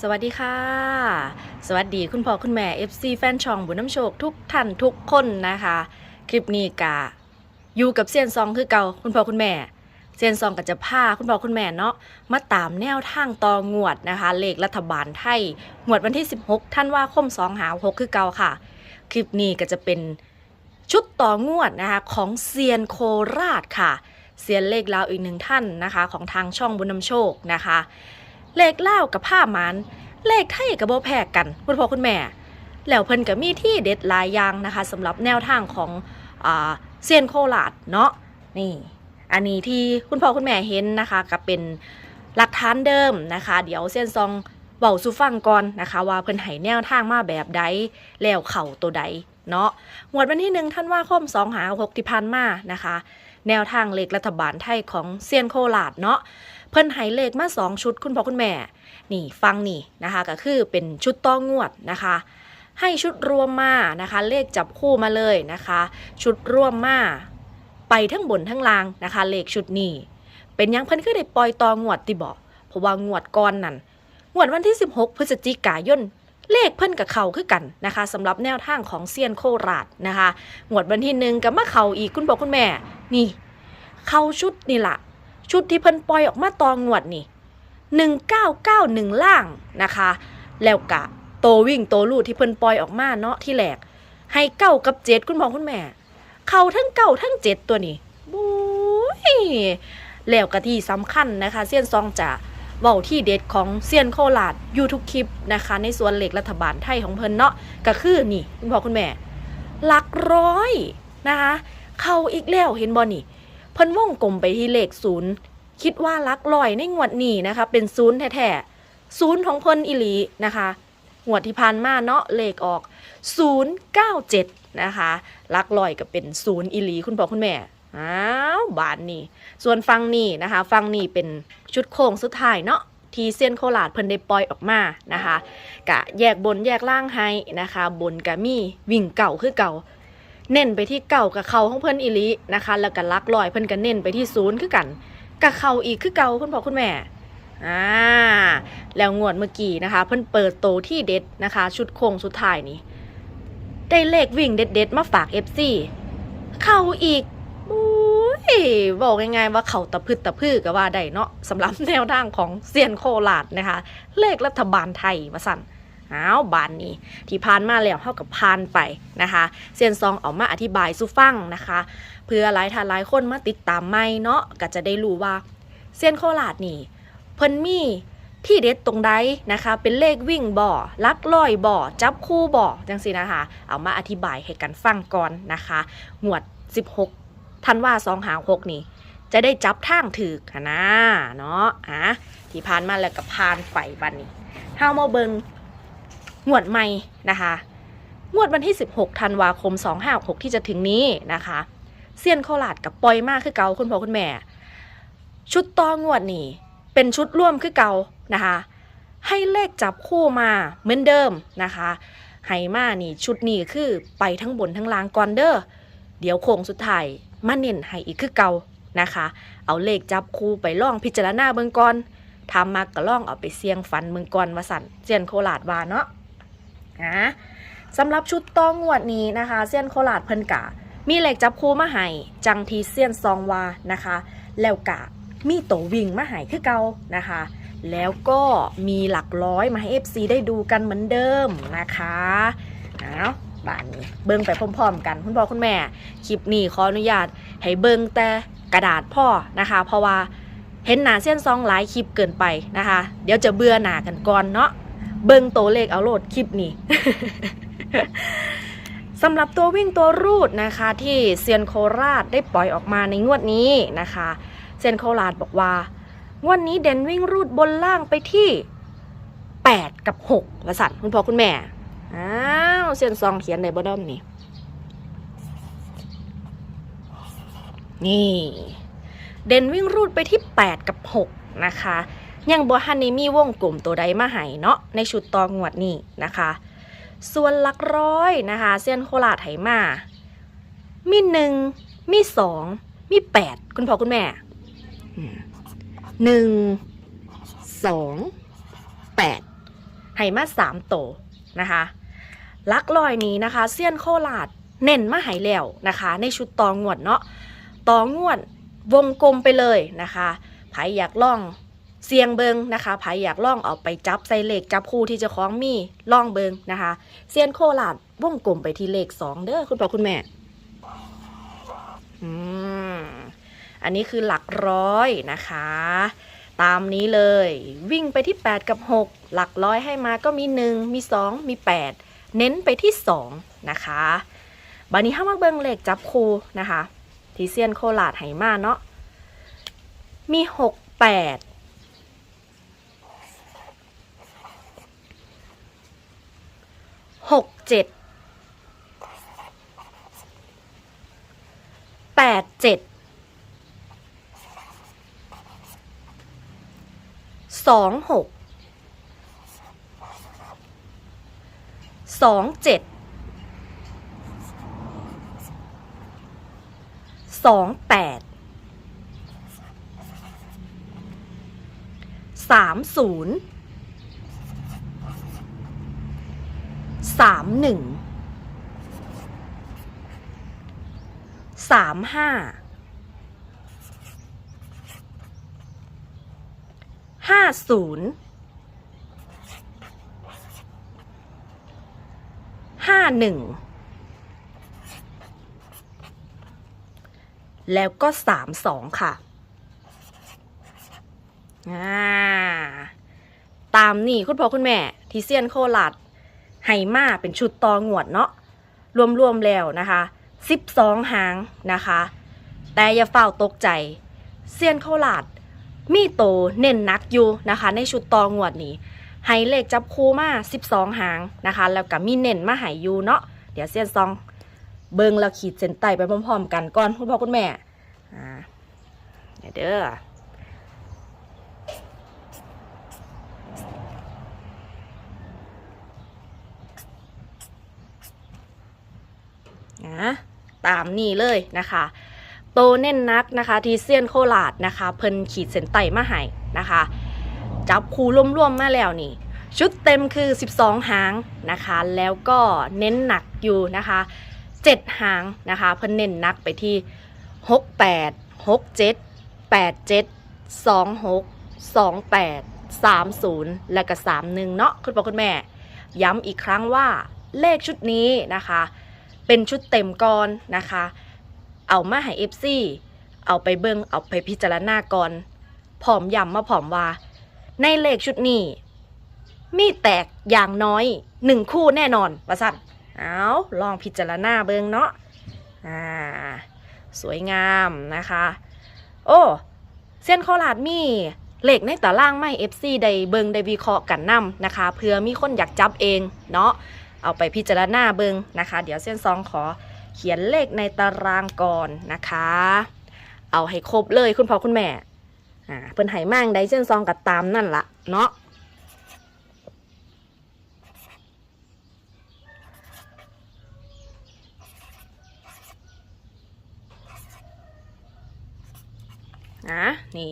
สวัสดีค่ะ สวัสดีคุณพ่อคุณแม่ FC แฟนช่องบุญน้ำโชคทุกท่านทุกคนนะคะ คลิปนี้กะอยู่กับเซียนซองคือเก่าคุณพ่อคุณแม่เซียนซองก็จะพาคุณพ่อคุณแม่เนาะมาตามแนวทางต่องวดนะคะเลขรัฐบาลไทยงวดวันที่ 16ท่านว่าคม2หา6คือเก่าค่ะ คลิปนี้ก็จะเป็นชุดต่องวดนะคะของเซียนโคราชค่ะเซียนเลขลาวอีกหนึ่งท่านนะคะ ของทางช่องบุญนำโชคนะคะ เลขเล่ากับผ้ามันเลขไทยกับโบแพกกันคุณพ่อคุณแม่ แล้วเพิ่นก็มีที่เด็ดหลายอย่างนะคะสำหรับแนวทางของอเซียนโคราชเนาะนี่ อันนี้ที่คุณพ่อคุณแม่เห็นนะคะก็เป็นหลักฐานเดิมนะคะ เดี๋ยวเซียนซองเบาสูฟังก่อนนะคะ ว่าเพิ่นให้แนวทางมาแบบใดแล้วเข่าตัวใดเนาะหมวดวันที่หนึ่งท่านว่าคมสองหาหกที่พันมานะคะ แนวทางเลขรัฐบาลไทยของเซียนโคราชเนาะ เพิ่นให้เลขมาสองชุดคุณพ่อคุณแม่ นี่ฟังนี่นะคะก็คือเป็นชุดต้องงวดนะคะ ให้ชุดรวมมานะคะ เลขจับคู่มาเลยนะคะ ชุดรวมมาไปทั้งบนทั้งล่างนะคะ เลขชุดนี้ เป็นยังเพิ่นคือได้ปล่อยตองวดติบอกเพราะว่างวดก่อนนั่นงวดวันที่ 16 พฤศจิกายนเลขเพิ่นกับเขาคือกันนะคะสำหรับแนวทางของเซียนโคราชนะคะงวดวันที่หนึ่งกับมาเขาอีกคุณบอกคุณแม่ นี่ เข้าชุดนี่ละ ชุดที่เพิ่นปล่อยออกมาตองวดนี่ 1991 ล่างนะคะ แล้วกะโตวิ่งโตลูดที่เพิ่นปล่อยออกมาเนาะที่แหลก ให้เก้ากับเจ็ดคุณพ่อคุณแม่ เข้าทั้งเก้าทั้งเจ็ดตัวนี้บุ้ยแล้วกะที่สำคัญนะคะเซียนซองจะเว้าที่เด็ดของเซียนโคราชอยู่ทุกคลิปนะคะ ในส่วนเหล็กรัฐบาลไทยของเพิ่นเนาะก็คือนี่คุณพ่อคุณแม่ หลักร้อยนะคะ เข้าอีกแล้วเห็นบ่นี่ เพิ่นว่องกลมไปที่เลขศูนย์คิดว่าลักลอยในงวดนี้นะคะ เป็นศูนย์แท้ๆศูนย์ของเพิ่นอิลีนะคะงวดที่ผ่านมาเนาะเลขออก 097 นะคะลักลอยก็เป็นศูนย์อิลีคุณพ่อคุณแม่อ้าวบานนี่ส่วนฟังนี่นะคะฟังนี่เป็นชุดโค้งสุดท้ายเนาะทีเส้นโคราชเพิ่นได้ปล่อยออกมานะคะกะแยกบนแยกล่างให้นะคะ บนกะมีวิ่งเก่าคือเก่า เน้นไปที่เก่ากับเขาของเพิ่นอิลินะคะ แล้วก็ลักลอยเพิ่นก็เน้นไปที่ศูนย์คือกันกับเขาอีกคือเก่าคุณพ่อคุณแม่อ่าแล้วงวดเมื่อกี้นะคะ เพิ่นเปิดโตที่เด็ดนะคะ ชุดโค้งสุดท้ายนี้ได้เลขวิ่งเด็ดๆมาฝาก FC เข้าอีกอุ้ยบอกง่ายๆว่าเขาตะพึดตะพือก็ว่าได้เนาะสำหรับแนวทางของเซียนโคราชนะคะ เลขรัฐบาลไทยมาสั่น อ้าวบานนี้ ที่ผ่านมาแล้วเท่ากับผ่านไปนะคะเซียนซองออกมาอธิบายสู่ฟังนะคะ เพื่อหลายท่านหลายคนมาติดตามไม่เนาะก็จะได้รู้ว่าเซียนโคราชนี่เพิ่นมีที่เด็ดตรงใดนะคะ เป็นเลขวิ่งบ่อลักลอยบ่อจับคู่บ่อจังสินะคะ เอามาอธิบายให้กันฟังก่อนนะคะหมวด 16 ทันว่า2หา6นี่ จะได้จับทางถือนะเนาะอะที่ผ่านมาแล้วก็ผ่านไปบันนี้เฮามาเบิง งวดใหม่นะคะ งวดวันที่ 16ธันวาคม 256ที่จะถึงนี้นะคะเซียนโคราชกับปอยมากคือเก่าคุณพ่อคุณแม่ ชุดต่องวดนี่เป็นชุดร่วมคือเก่านะคะ ให้เลขจับคู่มาเหมือนเดิมนะคะให้มานี่ชุดนี้คือไปทั้งบนทั้งล่างก่อนเด้อเดี๋ยวโค้งสุดท้ายมาเน้นให้อีกคือเกานะคะ เอาเลขจับคู่ไปล่องพิจารณาเบิ่งก่อนทำมากก็ล่องเอาไปเสี่ยงฝันเบิ่งก่อนวาสั่นเซียนโคราชว่าเนาะ อะสำหรับชุดต้องงวดนี้นะคะเซียนโคราชเพิ่นกะ มีเหล็กจับคู่มาให้จังทีเซียนซองวานะคะ แล้วกะมีโตวิ่งมาให้คือเก่านะคะ แล้วก็มีหลักร้อยมาให้ FC ได้ดูกันเหมือนเดิมนะคะเอาบ้านนี้เบิ่งไปพร้อมๆ กันคุณพ่อคุณแม่คลิปนี้ขออนุญาตให้เบิ่งแต่กระดาษพ่อนะคะ เพราะว่าเห็นหนาเส้นซองหลายคลิปเกินไปนะคะ เดี๋ยวจะเบื่อหนากันก่อนเนาะ เบิ่งโตวเลขเอาโหลดคลิปนี้สำหรับตัววิ่งตัวรูดนะคะที่เซียนโคราชได้ปล่อยออกมาในงวดนี้นะคะ เซียนโคราชบอกว่างวดนี้เด่นวิ่งรูดบนล่างไปที่ 8 กับ6วสันคุณพ่อคุณแม่อ้าวเซียนซองเขียนในบอดอมนี่นี่ เด่นวิ่งรูดไปที่ 8 กับ 6 นะคะ ยังบัวฮันนี่มีวงกลุ่มตัวใดมาให้เนาะในชุดตองวดนี้นะคะ ส่วนหลักร้อยนะคะเซียนโคราชไหมา มีหนึ่งมีสองมีแปดคุณพ่อคุณแม่หนึ่งสองแปดให้มาสามโตวนะคะลักลอยนี้นะคะเซียนโคราดเน้นมาหายแล้วนะคะ ในชุดตองวดเนาะตองวดวงกลมไปเลยนะคะไผอยากล่อง เสียงเบิงนะคะไผอยากล่องเอาไปจับใส่เลขจับคู่ที่จะคล้องมีล่องเบิงนะคะเซียนโคราดวงกลมไปที่เลขสองเด้อคุณพ่อคุณแม่อืมอันนี้คือหลักร้อยนะคะ ตามนี้เลย วิ่งไปที่ 8 กับ 6 หลักร้อยให้มาก็มี 1 มี 2 มี 8 เน้นไปที่ 2 นะคะบันนี้ห้ามาเบิงเลขจับคูนะคะ ที่เซียนโคลาดไหมาเนาะมี 6 8 6 7 8 7สองหกสองเจ็ดสองแปดสามศูนย์ สามหนึ่งสามห้าห้าศูนย์ห้าหนึ่งแล้วก็สามสองค่ะาตามนี่คุณพ่อคุณแม่ ที่เซียนโคลัด ไฮมาเป็นชุดตองวดเนาะรวมๆแล้วนะคะ12หางนะคะ แต่อย่าเฝ้าตกใจเซียนโคลัดมีโตเน้นนักอยู่นะคะ ในชุดตองวดนี้ให้เลขจับคู่มา 12 หางนะคะ แล้วก็มีเน้นมาให้อยู่เนาะเดี๋ยวเซียนซองเบิงแล้วขีดเส้นใต้ไปพร้อมๆกันก่อนคุณพ่อคุณแม่อ่าเดี๋ยวเด้อ ตามนี่เลยนะคะโตเน่นนักนะคะทีเซียนโคลาดนะคะเพิ่นขีดเส้นไตมาให้นะคะ จับคูร่วมๆมาแล้วนี่ ชุดเต็มคือ 12 หางนะคะ แล้วก็เน้นหนักอยู่นะคะ 7 หางนะคะ เพิ่นเน้นนักไปที่ 68 67 87 26 28 30 และก็31 เนาะคุณพ่อคุณแม่ ย้ำอีกครั้งว่าเลขชุดนี้นะคะ เป็นชุดเต็มก่อนนะคะ เอามาให้ FC เอาไปเบิงเอาไปพิจารณาก่อนผอมย้ำมาผอมว่า ในเลขชุดนี้ มีแตกอย่างน้อยหนึ่งคู่แน่นอนว่าสั่นเอาลองพิจารณาเบิงเนาะอ่าสวยงามนะคะ โอ้เส้นโคราดมีเหล็กในตารางไม่ FC ได้เบิงได้วิเคราะห์กันนํนะคะ เพื่อมีคนอยากจับเองเนาะ เอาไปพิจารณาเบิงนะคะ เดี๋ยวเส้นซองขอเขียนเลขในตารางก่อนนะคะ เอาให้ครบเลยคุณพ่อคุณแม่อ่าเพิ่นไหมั่งได้เส้นซองกับตามนั่นละเนาะนะนี่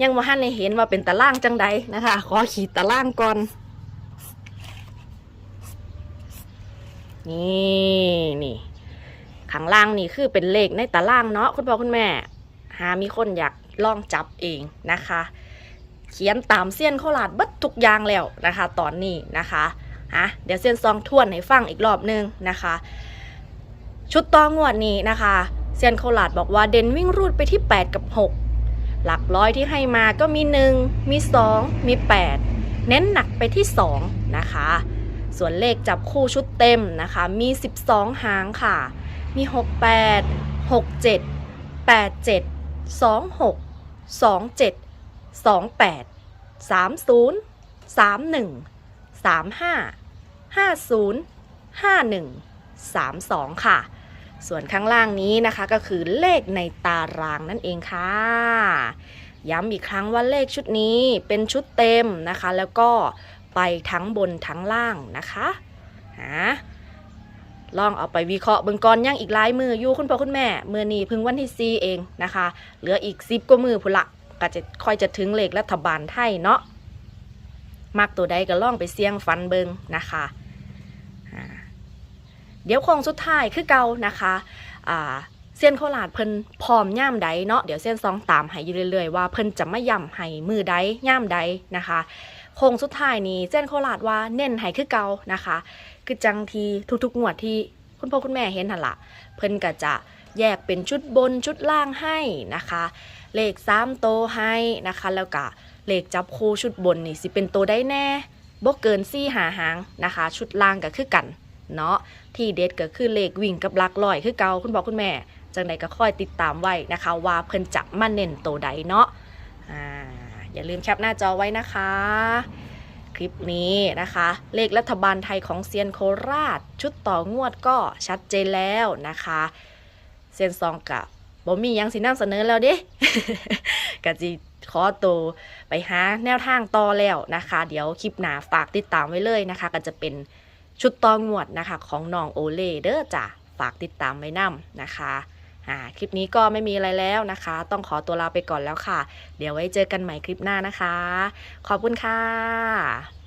ยังว่าท่านในเห็นว่าเป็นตารางจังใดนะคะ ขอขีดตารางก่อน นี่นี่ข้างล่างนี่คือเป็นเลขในตารางเนาะคุณพ่อคุณแม่ หามีคนอยากลองจับเองนะคะ เขียนตามเส้นข้าวหลาดบัดทุกอย่างแล้วนะคะ ตอนนี้นะคะอะเดี๋ยวเส้นซองทวนให้ฟังอีกรอบนึงนะคะ ชุดตองวดนี้นะคะเซียนโคลาดบอกว่าเดนวิ่งรูดไปที่ 8 กับ 6 หลักร้อยที่ให้มาก็มี 1 มี 2 มี 8 เน้นหนักไปที่ 2 นะคะ ส่วนเลขจับคู่ชุดเต็มนะคะ มี 12 หางค่ะ มี 68 67 87 26 27 28 30 31 35 50 51 32 ค่ะ ส่วนข้างล่างนี้นะคะก็คือเลขในตารางนั่นเองค่ะ ย้ำอีกครั้งว่าเลขชุดนี้เป็นชุดเต็มนะคะ แล้วก็ ไปทั้งบนทั้งล่างนะคะหาลองเอาไปวิเคราะห์เบิ่งก่อนยังอีกหลายมืออยู่คุณพ่อคุณแม่มือนี้พึ่งวันที่ซีเองนะคะ เหลืออีกซิบกว่ามือพุละก็จะค่อยจะถึงเลขรัฐบาลไทยเนาะมักตัวใดก็ล่องไปเสี่ยงฟันเบิงนะคะเดี๋ยวโคงสุดท้ายคือเก่านะคะเส้นโคราดเพิ่นพร้อมย่ามใดเนาะเดี๋ยวเส้นซองตามให้อยู่เรื่อยๆว่าเพิ่นจะไมาย่ำให้มือใดย่ามใดนะคะ โคงสุดท้ายนี้เส้นโคราดว่าเน้นให้คือเก่านะคะ คือจังทีทุกๆงวดที่คุณพ่อคุณแม่เห็นหันละเพิ่นก็จะแยกเป็นชุดบนชุดล่างให้นะคะ เลข3โตให้นะคะ แล้วก็เลขจับคู่ชุดบนนี่สิเป็นโตได้แน่บ่เกิน4หาหางนะคะ ชุดล่างก็คือกันเนาะที่เด็ดก็คือเลขวิ่งกับลักลอยคือเก่าคุณพ่อคุณแม่จังใดก็ค่อยติดตามไว้นะคะ ว่าเพิ่นจะมาเน้นโตใดเนาะอ่า อย่าลืมแคปหน้าจอไว้นะคะ คลิปนี้นะคะ เลขรัฐบาลไทยของเซียนโคราช ชุดต่องวดก็ชัดเจนแล้วนะคะเซียนซองกับบ่มียังสินำเสนอแล้วเด้กะจิขอตัวไปหาแนวทางต่อแล้วนะคะ เดี๋ยวคลิปหน้าฝากติดตามไว้เลยนะคะ ก็จะเป็นชุดต่องวดนะคะ ของน้องโอเล่เด้อจ้ะฝากติดตามไว้นํนะคะ อ่าคลิปนี้ก็ไม่มีอะไรแล้วนะคะ ต้องขอตัวลาไปก่อนแล้วค่ะ เดี๋ยวไว้เจอกันใหม่คลิปหน้านะคะ ขอบคุณค่ะ